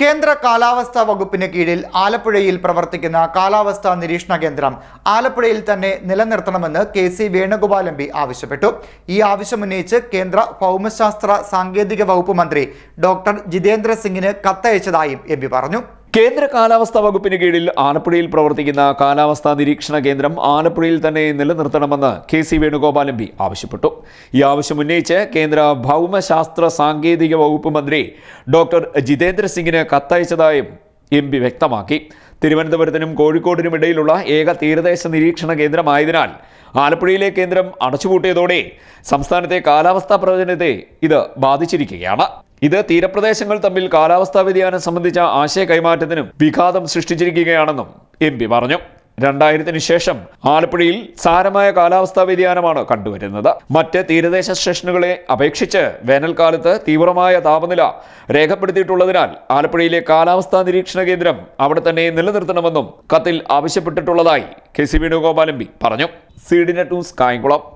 കേന്ദ്ര കാലാവസ്ഥാ വകുപ്പിന് കീഴിൽ ആലപ്പുഴയിൽ പ്രവർത്തിക്കുന്ന കാലാവസ്ഥാ നിരീക്ഷണ കേന്ദ്രം ആലപ്പുഴയിൽ തന്നെ നിലനിർത്തണമെന്ന് K C Venugopal M P ആവശ്യപ്പെട്ടു. ഈ ആവശ്യമുന്നയിച്ച് കേന്ദ്ര ഭൗമശാസ്ത്ര സാങ്കേതിക വകുപ്പ് മന്ത്രി ഡോക്ടർ ജിതേന്ദ്ര സിംഗിന് കത്തയച്ചതായും എം പറഞ്ഞു. കേന്ദ്ര കാലാവസ്ഥാ വകുപ്പിന് കീഴിൽ ആലപ്പുഴയിൽ പ്രവർത്തിക്കുന്ന കാലാവസ്ഥാ നിരീക്ഷണ കേന്ദ്രം ആലപ്പുഴയിൽ തന്നെ നിലനിർത്തണമെന്ന് K C Venugopal M P ആവശ്യപ്പെട്ടു. ഈ ആവശ്യം ഉന്നയിച്ച് കേന്ദ്ര ഭൗമശാസ്ത്ര സാങ്കേതിക വകുപ്പ് മന്ത്രി ഡോക്ടർ ജിതേന്ദ്ര സിംഗിന് കത്തയച്ചതായും എം പി വ്യക്തമാക്കി. തിരുവനന്തപുരത്തിനും കോഴിക്കോടിനും ഇടയിലുള്ള ഏക തീരദേശ നിരീക്ഷണ കേന്ദ്രമായതിനാൽ ആലപ്പുഴയിലെ കേന്ദ്രം അടച്ചുപൂട്ടിയതോടെ സംസ്ഥാനത്തെ കാലാവസ്ഥാ പ്രവചനത്തെ ഇത് ബാധിച്ചിരിക്കുകയാണ്. ഇത് തീരപ്രദേശങ്ങൾ തമ്മിൽ കാലാവസ്ഥാ വ്യതിയാനം സംബന്ധിച്ച ആശയ കൈമാറ്റത്തിനും വിഘാതം സൃഷ്ടിച്ചിരിക്കുകയാണെന്നും എം പി പറഞ്ഞു. രണ്ടായിരത്തിന് ശേഷം ആലപ്പുഴയിൽ സാരമായ കാലാവസ്ഥാ വ്യതിയാനമാണ് കണ്ടുവരുന്നത്. മറ്റ് തീരദേശ സ്റ്റേഷനുകളെ അപേക്ഷിച്ച് വേനൽക്കാലത്ത് തീവ്രമായ താപനില രേഖപ്പെടുത്തിയിട്ടുള്ളതിനാൽ ആലപ്പുഴയിലെ കാലാവസ്ഥാ നിരീക്ഷണ കേന്ദ്രം അവിടെ തന്നെ നിലനിർത്തണമെന്നും കത്തിൽ ആവശ്യപ്പെട്ടിട്ടുള്ളതായി K C Venugopal M P പറഞ്ഞു. സി ടൂസ് കായംകുളം.